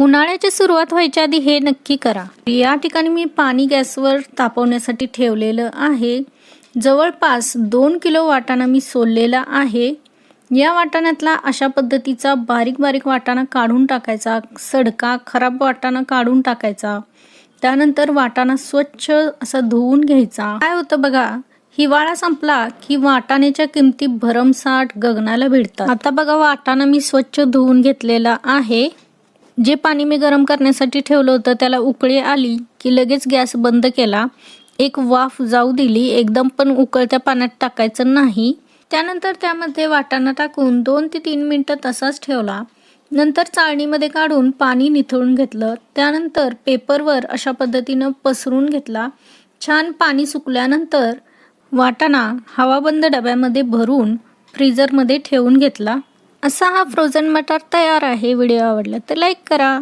उन्हाळ्याची सुरुवात व्हायच्या आधी हे नक्की करा. या ठिकाणी मी पाणी गॅसवर तापवण्यासाठी ठेवलेलं आहे. जवळपास दोन किलो वाटाणा मी सोललेला आहे. या वाटाण्यातला अशा पद्धतीचा बारीक बारीक वाटाणा काढून टाकायचा. सडका खराब वाटाणा काढून टाकायचा. त्यानंतर वाटाणा स्वच्छ असा धुवून घ्यायचा. काय होतं बघा हिवाळा संपला की वाटाण्याच्या किमती भरमसाठ गगनाला भिडतात. आता बघा वाटाणा मी स्वच्छ धुवून घेतलेला आहे. जे पाणी मी गरम करण्यासाठी ठेवलं होतं त्याला उकळी आली की लगेच गॅस बंद केला. एक वाफ जाऊ दिली एकदम पण उकळत्या पाण्यात टाकायचं नाही. त्यानंतर त्यामध्ये वाटाणा टाकून दोन ते तीन मिनटं तसाच ठेवला. नंतर चाळणीमध्ये काढून पाणी निथळून घेतलं. त्यानंतर पेपरवर अशा पद्धतीनं पसरून घेतला. छान पाणी सुकल्यानंतर वाटाणा हवाबंद डब्यामध्ये भरून फ्रीजरमध्ये ठेवून घेतला. असा हा फ्रोझन मटार तयार आहे. व्हिडिओ आवडला तर लाईक करा.